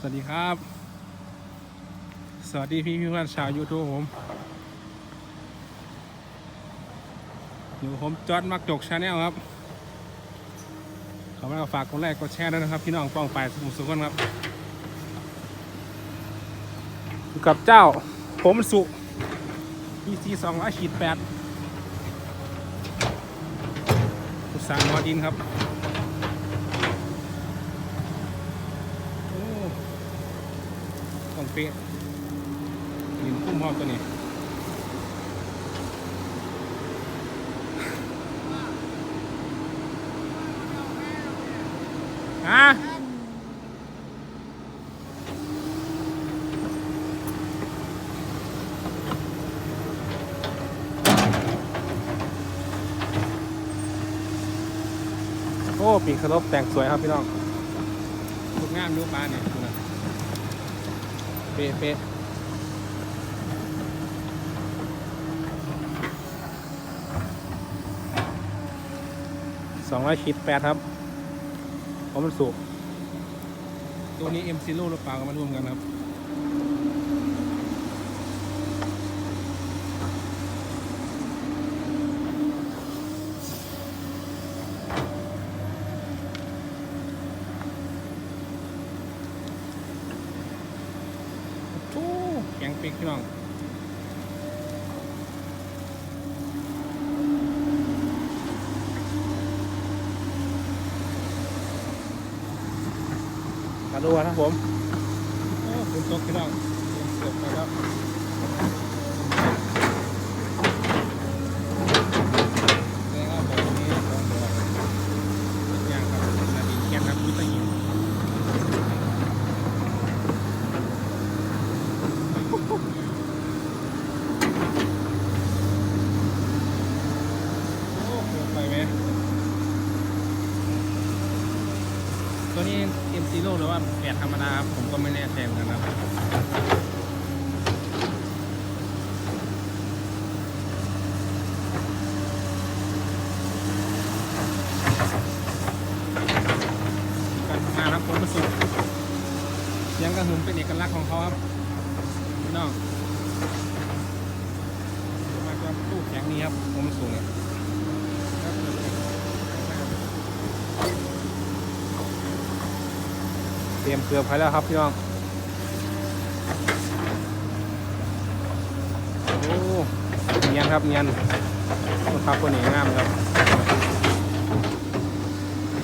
สวัสดีครับ สวัสดีพี่พี่เพื่อนชาวยูทูบผมอยู่ผมจอร์ดมักจกชาแนลครับ ขอมาฝากกดไลค์กดแชร์ด้วยนะครับ พี่น้องป้องไปสมุทรสุขนครับอยู่กับเจ้าผมสุ PC สองร้อยขีดแปดอุตสาหมอดินครับ โอ้ต้อง เป๊ะดินคุ้มหอบตัวนี้ฮะโอ้ปีกสลบแต่งสวยครับพี่น้องลูกงามลูปลาเนี่ย เป๊ะเป๊ะสองร้อยขีดแปดครับเพราะมันสุกตัวนี้เอ็มซีโร่หรือเปล่าก็มารวมกันครับ โอ้แข็ งปีกพี่น้องมาดูนะครับผมโอ้ฝนตกพี่น้องเกือบไปแล้วนี่ครับผมวันนี้ของตัวย่างครับนาดีแกนครับยุตยิงโอ้เกือบไปไหม ตัวนี้ M0 หรือว่าแปดธรรมดาครับผมก็ไม่แน่ใจเหมือนกันครับการทำงานครับผมประสบเสียงกระหึ่มเป็นเอกลักษณ์ของเขาครับพี่น้องมาจากตู้แข็งนี้ครับผมสูงเนี่ยครับ เต รียมเกลือไปแล้วครับพี่น้องโอ้เนียนครับเนียนต้นพับคนนี้งามครับ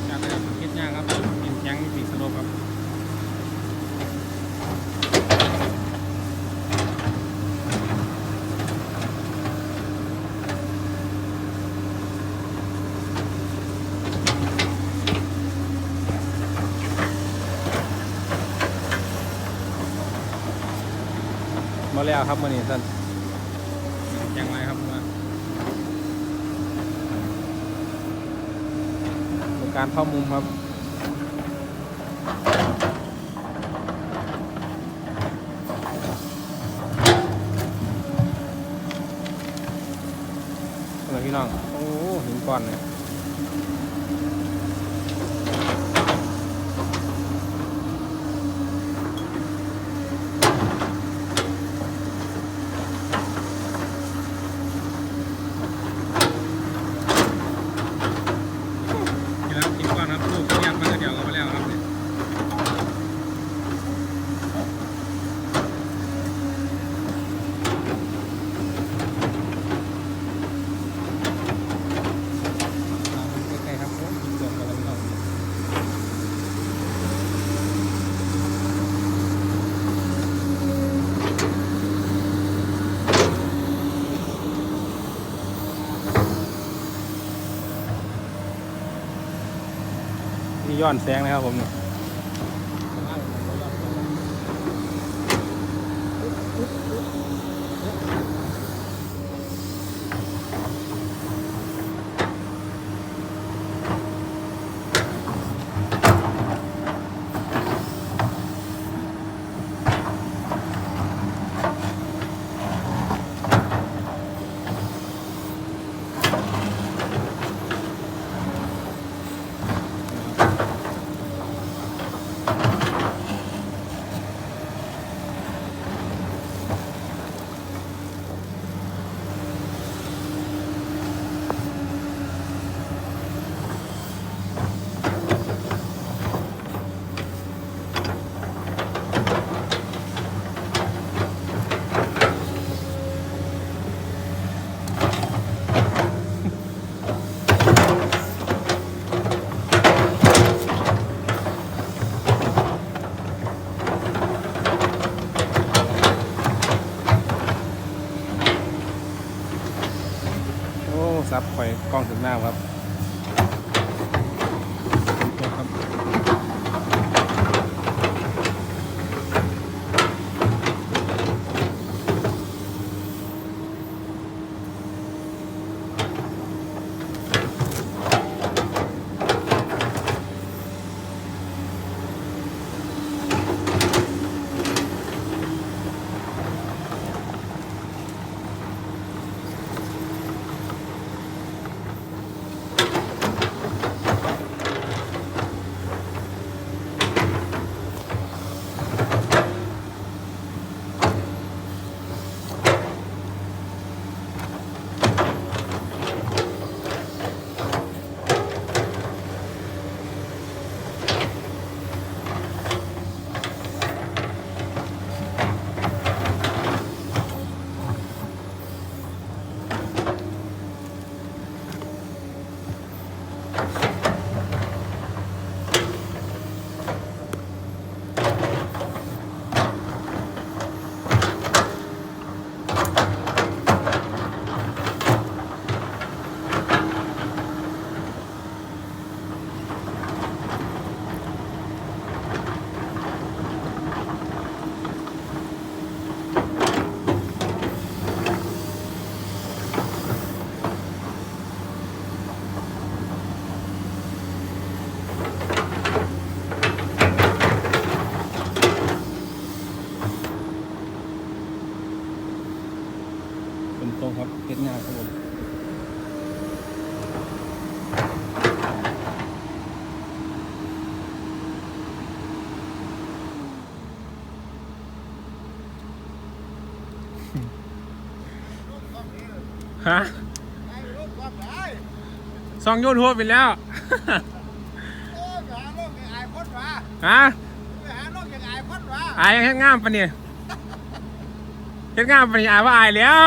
จากนั้นคิดยากครับกินแข็งปีกสโลปครับมา แล้วครับมื่อนี้ท่านยังไงครับมาดูการเข้ามุมครับอะไรพี่น้อง โอ้หินก้อนเนี่ยกินแล้วหินก้อนครับลูกยักษ์มันก็เดี๋ยวก็ไปแล้วครับเนี่ยมาใกล้ๆครับผมหินก้อนกันแล้วพี่น้องนี่ ย้อนแสงนะครับผมเนี่ย ไปกล้องถึงหน้าครับ เก็ดงานครับผมฮะซองโยนหัวไปแล้วฮะอายเฮ็ดงามปะเนี่ยเฮ็ดงามปะเนี่ยอายว่าอายแล้ว